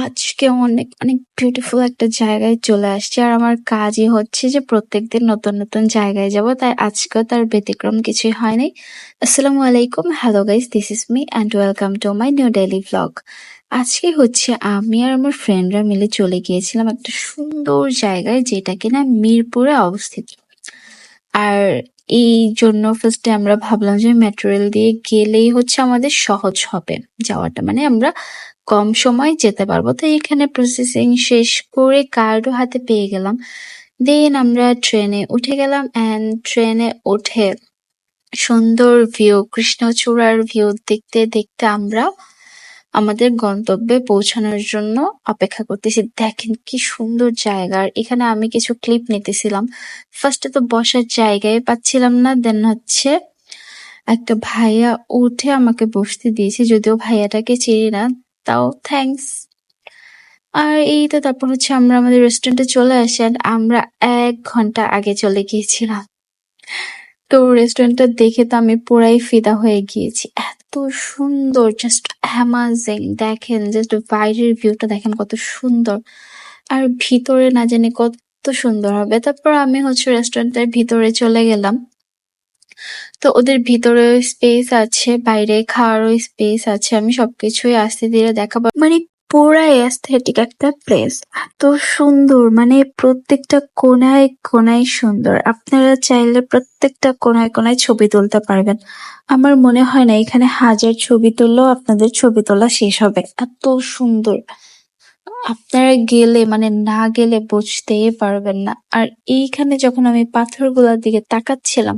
আজকে অনেক, অনেক বিউটিফুল একটা জায়গায় চলে আসছি। আর আমার কাজই হচ্ছে যে প্রত্যেকদিন নতুন, নতুন জায়গায় যাব। তাই আজকেও তার ব্যতিক্রম কিছুই হয়নি। আসসালামু আলাইকুম। Hello guys, this is me and welcome to my new daily vlog. আজকে হচ্ছে আমি আর আমার ফ্রেন্ডরা মিলে চলে গিয়েছিলাম একটা সুন্দর জায়গায় যেটা কিনা মিরপুরে অবস্থিত। আর এই জন্য ফার্স্টে আমরা ভাবলাম যে মেট্রো রেল দিয়ে গেলেই হচ্ছে আমাদের সহজ হবে যাওয়াটা। মানে আমরা কম সময় যেতে পারব। তো এখানে প্রসেসিং শেষ করে কার্ডও হাতে পেয়ে গেলাম। দেন আমরা ট্রেনে উঠে গেলাম অ্যান্ড ট্রেনে উঠে সুন্দর ভিউ কৃষ্ণচূড়ার ভিউ দেখতে দেখতে আমরা আমাদের গন্তব্যে পৌঁছানোর জন্য অপেক্ষা করতেছি। দেখেন কি সুন্দর জায়গা। আর এখানে আমি কিছু ক্লিপ নিতেছিলাম। ফার্স্টে তো বসার জায়গায় পাচ্ছিলাম না দেন হচ্ছে একটা ভাইয়া উঠে আমাকে বসতে দিয়েছে। যদিও ভাইয়াটাকে চিনি না, তাও থ্যাঙ্কস আর এই তো তারপর হচ্ছে আমরা আমাদের রেস্টুরেন্টে চলে আসি আমরা এক ঘণ্টা আগে চলে গিয়েছিলাম। তো রেস্টুরেন্টটা দেখে তো আমি পুরাই ফিদা হয়ে গিয়েছি। এত সুন্দর জাস্ট অ্যামাজিং দেখেন জাস্ট বাইরের ভিউটা দেখেন কত সুন্দর। আর ভিতরে না জানি কত সুন্দর হবে। তারপর আমি হচ্ছে রেস্টুরেন্টের ভিতরে চলে গেলাম। তো ওদের ভিতরে স্পেস আছে, বাইরে খাওয়ারও স্পেস আছে। আমি সবকিছুই আস্তে ধীরে দেখাবো। মানে পুরাই অ্যাস্থেটিক একটা প্লেস এত সুন্দর মানে প্রত্যেকটা কোনায় কোনায় সুন্দর। আপনারা চাইলে প্রত্যেকটা কোনায় কোনায় ছবি তুলতে পারবেন। আমার মনে হয় না এখানে হাজার ছবি তুললেও আপনাদের ছবি তোলা শেষ হবে। এত সুন্দর। আপনারা গেলে মানে না গেলে বুঝতেই পারবেন না। আর এইখানে যখন আমি পাথরগুলোর দিকে তাকাচ্ছিলাম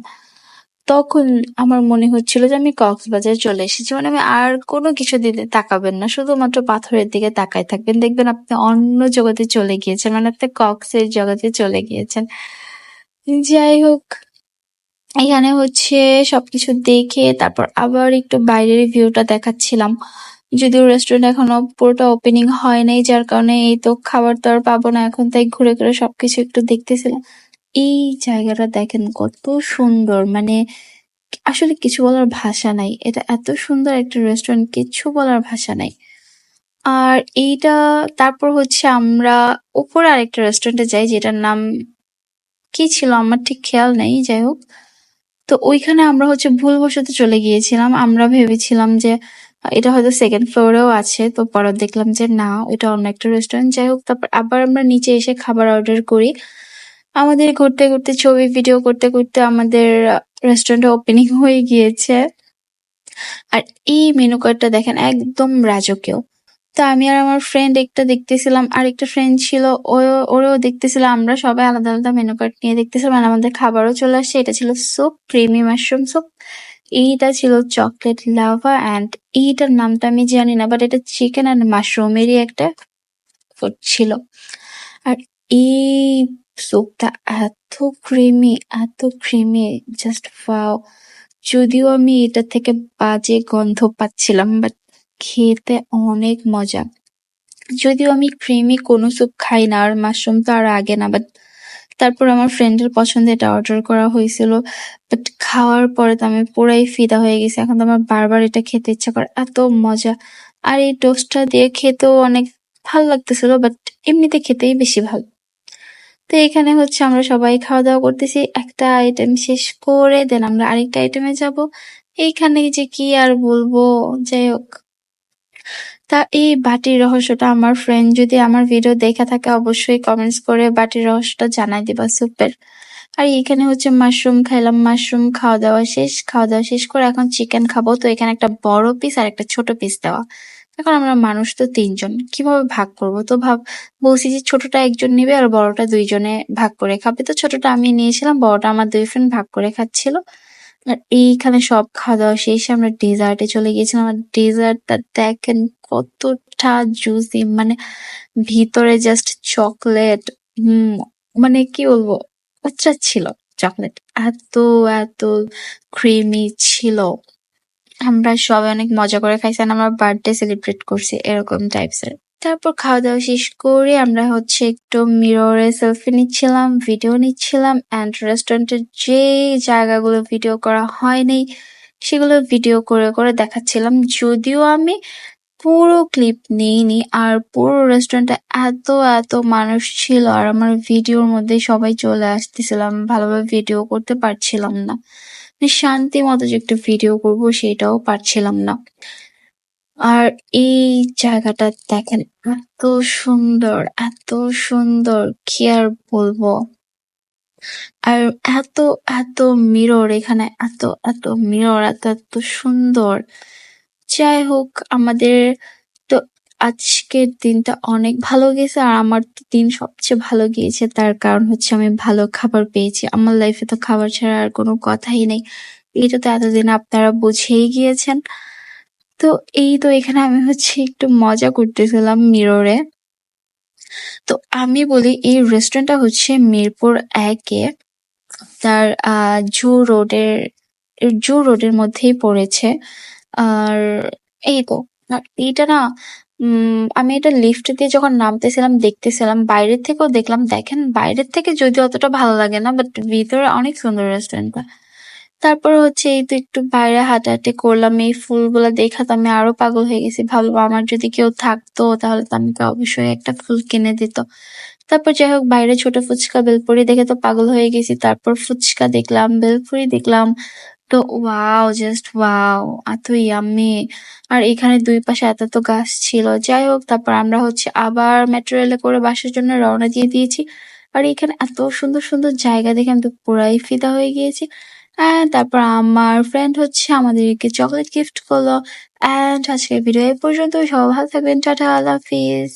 তখন আমার মনে হচ্ছিল যে আমি কক্সবাজার চলে এসেছি। মানে আমি আর কোনো কিছু দিতে তাকাবেন না, শুধুমাত্র পাথরের দিকে তাকাই থাকবেন। দেখবেন আপনি অন্য জগতে চলে গিয়েছেন মানে আপনি কক্সের জগতে চলে গিয়েছেন। যাই হোক, এখানে হচ্ছে সবকিছু দেখে তারপর আবার একটু বাইরের ভিউটা দেখাচ্ছিলাম। যদিও রেস্টুরেন্ট এখনও পুরোটা ওপেনিং হয় নাই, যার কারণে এই তো খাবার তো আর পাবো না, এখন তাই ঘুরে ঘুরে সবকিছু একটু দেখতেছিলাম। এই জায়গাটা দেখেন কত সুন্দর। মানে আসলে কিছু বলার ভাষা নাই। এটা এত সুন্দর একটা রেস্টুরেন্ট কিছু বলার ভাষা নাই। আর এইটা, তারপর হচ্ছে আমরা উপরে আরেকটা রেস্টুরেন্টে যাই, যেটার নাম কি ছিল? আমার ঠিক খেয়াল নেই, যাই হোক। তো ওইখানে আমরা হচ্ছে ভুলবশত চলে গিয়েছিলাম। আমরা ভেবেছিলাম যে, এটা হয়তো সেকেন্ড ফ্লোরেও আছে। তো পরে দেখলাম যে না ওইটা অন্য একটা রেস্টুরেন্ট যাই হোক, তারপর আবার আমরা নিচে এসে খাবার অর্ডার করি। আমাদের ঘুরতে ঘুরতে, ছবি ভিডিও করতে করতে আমাদের রেস্টুরেন্ট ওপেনিং হয়ে গিয়েছে। আর এই মেনু কার্ডটা দেখেন, একদম রাজকীয়। তো আমি আর আমার ফ্রেন্ড একটা দেখতেছিলাম আর একটা ফ্রেন্ড ছিল ওরও দেখতেছিল, আমরা সবাই আলাদা আলাদা মেনু কার্ড নিয়ে দেখতেছিলাম, আর আমাদের খাবারও চলে আসছে। এটা ছিল স্যুপ ক্রিমি মাশরুম স্যুপ এইটা ছিল চকলেট লাভা অ্যান্ড এইটার নামটা আমি জানি না বাট এটা চিকেন অ্যান্ড মাশরুমেরই একটা ফুড ছিল। আর এই স্যুপটা এত ক্রিমি এত ক্রিমি জাস্ট ওয়াও যদিও আমি এটা থেকে বাজে গন্ধ পাচ্ছিলাম বাট খেতে অনেক মজা। যদিও আমি ক্রিমি কোনো স্যুপ খাই না, আর মাশরুম তো আর আগে না বাট তারপর আমার ফ্রেন্ডের পছন্দে এটা অর্ডার করা হয়েছিল। বাট খাওয়ার পরে তো আমি পুরাই ফিদা হয়ে গেছি, এখন তো আমার বারবার এটা খেতে ইচ্ছা করে, এত মজা। আর এই টোস্টটা দিয়ে খেতেও অনেক ভালো লাগতেছিল বাট এমনিতে খেতেই বেশি ভালো। তো এখানে হচ্ছে আমরা সবাই খাওয়া দাওয়া করতেছি। একটা আইটেম শেষ করে দেন আমরা আরেকটা আইটেমে যাব। এইখানে যে কি আর বলব? যাই হোক। তা এই বাটির রহস্যটা আমার ফ্রেন্ড যদি আমার ভিডিও দেখা থাকে অবশ্যই কমেন্টস করে বাটির রহস্যটা জানাই দিবা সুপের আর এখানে হচ্ছে মাশরুম খাইলাম মাশরুম খাওয়া দাওয়া শেষ। খাওয়া দাওয়া শেষ করে এখন চিকেন খাব। তো এখানে একটা বড় পিস আর একটা ছোট পিস দেওয়া। এখন আমরা মানুষ তো তিনজন, কীভাবে ভাগ করব? তো ভাব, বলছি যে ছোটটা একজন নেবে আর বড়টা দুইজনে ভাগ করে খাবে। তো ছোটটা আমি নিয়েছিলাম, বড়টা আমার দুই ফ্রেন্ড ভাগ করে খাচ্ছিল। আর এইখানে সব খাওয়া দাওয়া শেষে আমরা ডেজার্টে চলে গিয়েছিলাম। আর ডেজার্টটা দেখেন কতটা জুসি মানে ভিতরে জাস্ট চকলেট হম মানে কি বলব উচ্চা ছিল চকলেট এত এত ক্রিমি ছিল। আমরা সবাই অনেক মজা করে খাইছি আমরা বার্থডে সেলিব্রেট করছি, এরকম টাইপসের তারপর খাওয়া দাওয়া শেষ করে আমরা হচ্ছে একটু মিররে সেলফি নিচ্ছিলাম ভিডিও নিচ্ছিলাম অ্যান্ড রেস্টুরেন্টের যে জায়গাগুলো ভিডিও করা হয়নি, সেগুলো ভিডিও করে করে দেখাচ্ছিলাম। যদিও আমি পুরো ক্লিপ নেইনি, আর পুরো রেস্টুরেন্টে এত এত মানুষ ছিল, আর আমার ভিডিওর মধ্যে সবাই চলে আসতেছিলাম, ভালোভাবে ভিডিও করতে পারছিলাম না। শান্তি মতো যে একটা ভিডিও করব সেটাও পারছিলাম না। আর এই জায়গাটা দেখেন, এত সুন্দর এত সুন্দর, কি আর বলব? আর এত এত মিরর এখানে, এত এত মিরর এত এত সুন্দর। যাই হোক, আমাদের আজকের দিনটা অনেক ভালো গেছে আর আমার দিন সবচেয়ে ভালো গিয়েছে। তার কারণ হচ্ছে আমি ভালো খাবার পেয়েছি। আমার লাইফে তো খাবার ছাড়া আর কোনো কথাই নেই। এটা তো এতদিন আপনারা বুঝেই গিয়েছেন। তো এই তো এখানে আমি হচ্ছে একটু মজা করতেছিলাম মিররে তো আমি বলি, এই রেস্টুরেন্টটা হচ্ছে মিরপুর একে তার জু রোডের জু রোডের মধ্যেই পড়েছে। আর এই তো এইটা না আমি এটা লিফট দিয়ে যখন নামতেছিলাম, দেখতেছিলাম, বাইরের থেকেও দেখলাম, দেখেন বাইরের থেকে যদি অতটা ভালো লাগে না বাট ভিতরে অনেক সুন্দর রেস্টুরেন্টটা তারপর হচ্ছে এই তো একটু বাইরে হাঁটাহাঁটি করলাম, এই ফুলগুলো দেখা তো আমি আরও পাগল হয়ে গেছি। ভাবলাম আমার যদি কেউ থাকতো, তাহলে তো আমাকে অবশ্যই একটা ফুল কিনে দিত। তারপর যাই হোক, বাইরে ছোট ফুচকা, বেলপুরি দেখে তো পাগল হয়ে গেছি। তারপর ফুচকা দেখলাম, বেলপুরি দেখলাম তো ওয়াও জাস্ট ওয়াও, এত ইয়াম্মি আর এখানে দুই পাশে এত এত গাছ ছিল। যাই হোক, তারপর আমরা হচ্ছে আবার মেট্রো রেলে করে বাসার জন্য রওনা দিয়ে দিয়েছি। আর এখানে এত সুন্দর সুন্দর জায়গা দেখে আমি তো পুরাই ফিদা হয়ে গিয়েছি। অ্যান্ড তারপর আমার ফ্রেন্ড হচ্ছে আমাদেরকে চকলেট গিফট করল। অ্যান্ড আজকের ভিডিও এই পর্যন্ত সবাই ভালো থাকবেন। টাটা, আল্লাহ হাফিজ।